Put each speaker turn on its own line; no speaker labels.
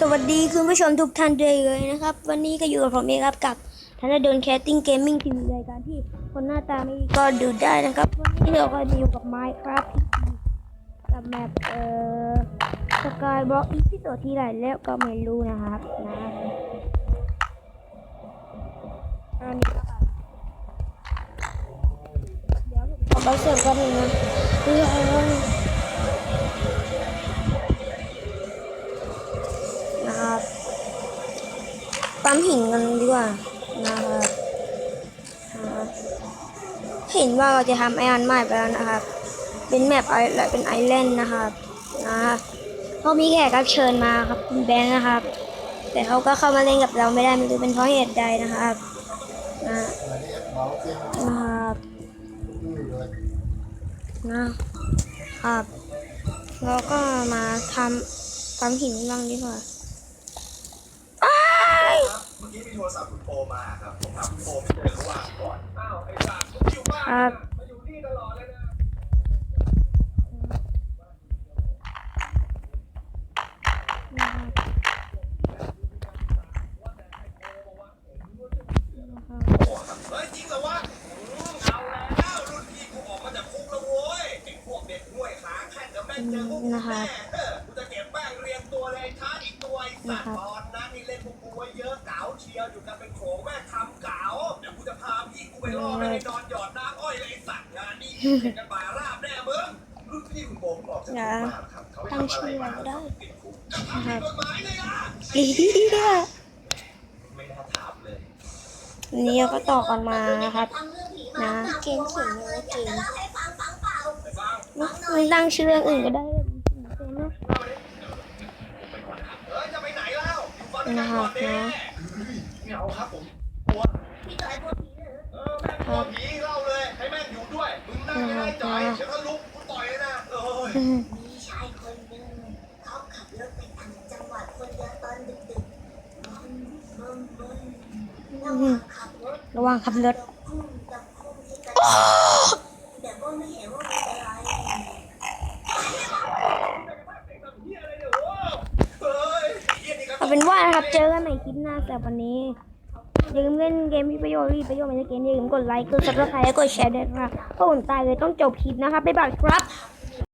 สวัสดีคุณผู้ชมทุกท่านด้วยเลยนะครับ วันนี้ก็อยู่กับผมเองครับกับธนดลแคสติ้งเกมมิ่งทีวีรายการที่คนหน้าตาไม่ก็ดูได้นะครับวันนี้เราก็อยู่กับ Minecraft กับแมปเอ่อสกายบล็อกอีพิโซดที่ไหนแล้วก็ไม่รู้นะครับนะอันนี้เดี๋ยวผมขอไปเสิร์ฟกันหนึ่งนะ หินกันดีกว่านะครับนะครับเห็นว่าเราจะทำไออันใหม่ไปแล้วนะครับ เป็นแมปไอเป็นไอแลนด์นะครับนะเขามีแขกรับเชิญมาครับคุณแบงค์นะครับ แต่เขาก็เข้ามาเล่นกับเราไม่ได้ไม่รู้เป็นเพราะเหตุใดนะครับนะนะครับนะครับเราก็มาทำปั๊มหินบ้างดีกว่า
กี้มีโทรศัพท์คุณโอมาครับ ผมถามคุณโอไม่เจอระหว่างก่อนอ้าวไอ้สามคุณอยู่บ้าน
ครับ
มาอยู่นี่ตลอดเลยนะ เฮ้ยจริงเหรอวะอืมเอาแล้วรุ่นพี่กูออกมาจากคุกแล้วโว้ยไอ้พวกเด็กห้วยขาแค่จะแม่งเจอพวกกู
นะครั
แน่
บ
เออกูจะเก็บแป้งเรียงตัวเลยท้าอีกตัวไอ้สัตว์ตอนนั้นนี่เล่นพวกกูไว้เยอะ เก๋าเชียวอยู่กันเป็นโขงแม่งทำเก๋าเดี๋ยวกูจะพาพี่กูไปล่อไม่ให้นอนหยอดน้ำอ้อยเลยไอ้สัตว์งานนี้เห็นกันบ่าราบแน่มึงรุ่นพี่คุณโบมออกจากคุกมาครับเขาไป
ตั้ง
ทำอะไร
ชื่อ
มา
เราได้
ติดคุกจะทำผิดกฎหมายเลยอะ
อีเดีย
ไม่น่าถามเลย
วันนี้เราก็ต่อกันมานะครับนะเกมเขียนเลยเกม
ไปฟัง
ไม่ตั้งชื่อเรื่องอื่นก็ได้เกมนะ
นกันก่อนเด้ไม่เอาครับผมกลัวเออแม่งกลัวผีเล่าเลยให้แม่งอยู่ด้วยมึงนั่งไม่ได้จ่อยเดี๋ยวถ้าลุกกูต่อยเลยนะเออ
อืม
มีชายคนหนึ่งเขาขับรถไปต่างจังหวัดคนเดียวตอนดึกๆมันมันมันระหว่างขับรถ
ระวังขับรถ
ตะคุ่มตะคุ่มที่กระจกแต่ก็ไม่เห็นว่ามันเป็นอะไร
เฮ้ยเฮียนี่ก็
เอาเป็นว่านะ ครับเจอกันใหม่คลิปหน้าแต่วันนี้อย่าลืมเล่นเกมที่ประโยชน์รีประโยชน์ในเกมอย่าลืมกดไลค์กดซับสไครต์และกดแชร์ด้วยนะครับเพราะผมตายเลยต้องจบคลิปนะครับบ๊ายบายครับ